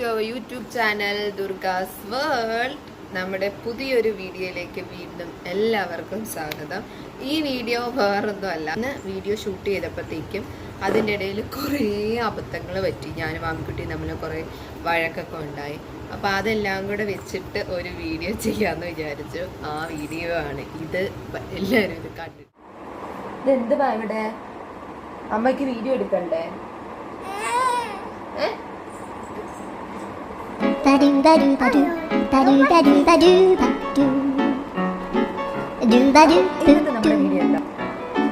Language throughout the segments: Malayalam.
To our YouTube channel Durga's world നമ്മുടെ പുതിയൊരു വീഡിയോയിലേക്ക് വീണ്ടും എല്ലാവർക്കും സ്വാഗതം. ഈ വീഡിയോ വേറൊന്നും അല്ല ഇന്ന് വീഡിയോ ഷൂട്ട് ചെയ്തപ്പോഴത്തേക്കും അതിന്റെ ഇടയിൽ കുറേ അബദ്ധങ്ങൾ പറ്റി. ഞാനും ആൺകുട്ടി തമ്മിൽ കുറേ വഴക്കൊക്കെ ഉണ്ടായി. അപ്പോൾ അതെല്ലാം കൂടെ വെച്ചിട്ട് ഒരു വീഡിയോ ചെയ്യാമെന്ന് വിചാരിച്ചു. ആ വീഡിയോ ആണ് ഇത് എല്ലാവരും ഇത് കണ്ടിട്ട് ഇതെന്ത് ഇവിടെ? അമ്മയ്ക്ക് വീഡിയോ എടുക്കണ്ടേ? Ba-do, ba-do, ba-do, ba-do, ba-do, ba-do, ba-do. Do, boo, do ba do.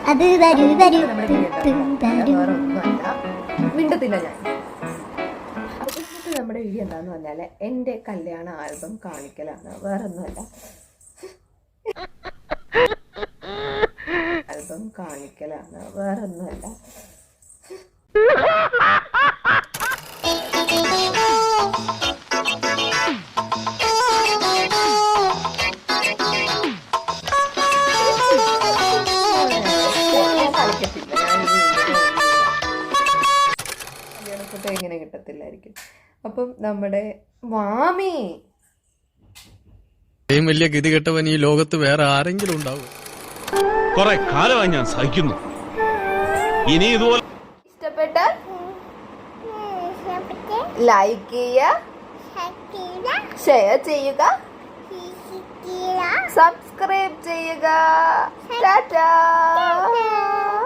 ba do ba-do, ba-do, നമ്മുടെ boo, വീഡിയോ boo, എന്താ ba-do. മിണ്ടത്തില്ല ഞാൻ അപ്പൊ നമ്മുടെ വീഡിയോ എന്താന്ന് പറഞ്ഞാൽ എന്റെ കല്യാണ ആൽബം കാണിക്കലാണ് വേറെ ഒന്നുമല്ല ആൽബം കാണിക്കലാണ് വേറെ ഈ ഇങ്ങനെ കിട്ടത്തില്ലായിരിക്കും. അപ്പം നമ്മുടെ വാമി ഇത്രയും വലിയ ഗതികെട്ടവൻ ഈ ലോകത്ത് വേറെ ആരെങ്കിലും ഉണ്ടാവും? കുറെ കാലമായി ഞാൻ സഹിക്കുന്നു. ഇനി ഇതുപോലെ ഇഷ്ടപ്പെട്ട? ലൈക്ക് ചെയ്യുക. ഷെയർ ചെയ്യുക. സബ്സ്ക്രൈബ് ചെയ്യുക. ടാറ്റാ